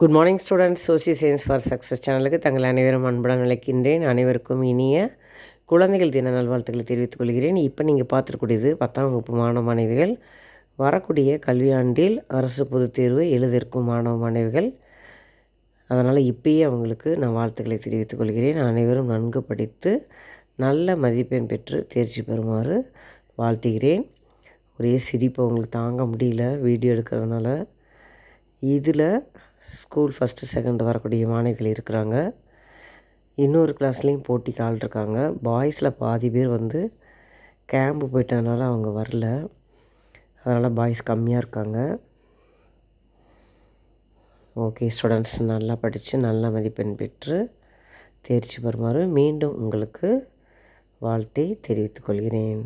Good morning students social science for success சேனலுக்கு தங்கள் அனைவரும் அன்புடன் அழைக்கின்றேன். அனைவருக்கும் இனிய குழந்தைகள் தின நல்வாழ்த்துக்களை தெரிவித்துக் கொள்கிறேன். இப்போ நீங்கள் பார்த்துருக்கூடியது பத்தாம் வகுப்பு மாணவ மாணவிகள். வரக்கூடிய கல்வியாண்டில் அரசு பொதுத் தேர்வு எழுதிருக்கும் மாணவ மாணவிகள். அதனால் இப்பயே அவங்களுக்கு நான் வாழ்த்துக்களை தெரிவித்துக் கொள்கிறேன். அனைவரும் நன்கு படித்து நல்ல மதிப்பெண் பெற்று தேர்ச்சி பெறுமாறு வாழ்த்துகிறேன். ஒரே சிரிப்பு அவங்களுக்கு தாங்க முடியல. வீடியோ எடுக்கிறதுனால இதில் ஸ்கூல் ஃபஸ்ட்டு செகண்ட் வரக்கூடிய மாணவிகள் இருக்கிறாங்க. இன்னொரு கிளாஸ்லேயும் போட்டிக்கு ஆள் இருக்காங்க. பாய்ஸில் பாதி பேர் வந்து கேம்பு போயிட்டதுனால அவங்க வரல. அதனால் பாய்ஸ் கம்மியாக இருக்காங்க. ஓகே ஸ்டூடெண்ட்ஸ் நல்லா படித்து நல்ல மதிப்பெண் பெற்று தேர்ச்சி பெறுமாறு மீண்டும் உங்களுக்கு வாழ்த்தை தெரிவித்துக்கொள்கிறேன்